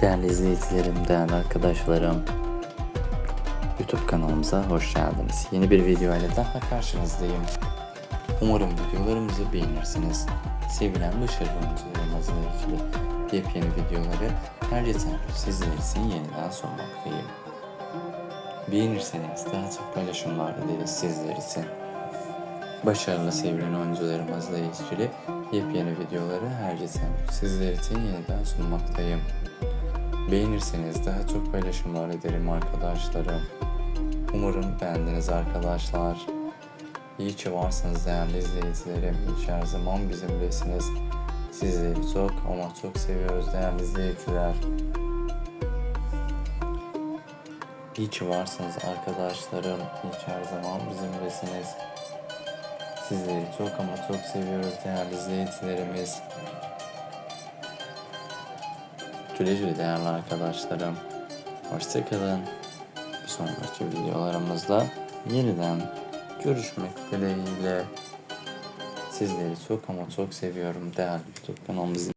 Değerli izleyicilerim, değerli arkadaşlarım. YouTube kanalımıza hoş geldiniz. Yeni bir video ile daha karşınızdayım. Umarım videolarımızı beğenirsiniz. Sevilen başarılı oyuncularımızla ilgili yepyeni videoları her gün sizler için yeniden sunmaktayım. Beğenirseniz daha çok paylaşımlar ederiz sizler için. Başarılı sevilen oyuncularımızla ilgili yepyeni videoları her geçen sizler için yeniden sunmaktayım. Beğenirseniz daha çok paylaşımlar ederim arkadaşlarım. Umarım beğendiniz arkadaşlar. İyi ki varsınız değerli izleyicilerim. Ki her zaman bizimlesiniz. Sizleri çok ama çok seviyoruz değerli izleyiciler. İyi ki varsınız arkadaşlarım. Ki her zaman bizimlesiniz. Sizleri çok ama çok seviyoruz değerli izleyicilerimiz. Güle güle değerli arkadaşlarım. Hoşçakalın. Bir sonraki videolarımızda yeniden görüşmek dileğiyle. Sizleri çok ama çok seviyorum değerli YouTube kanalımızın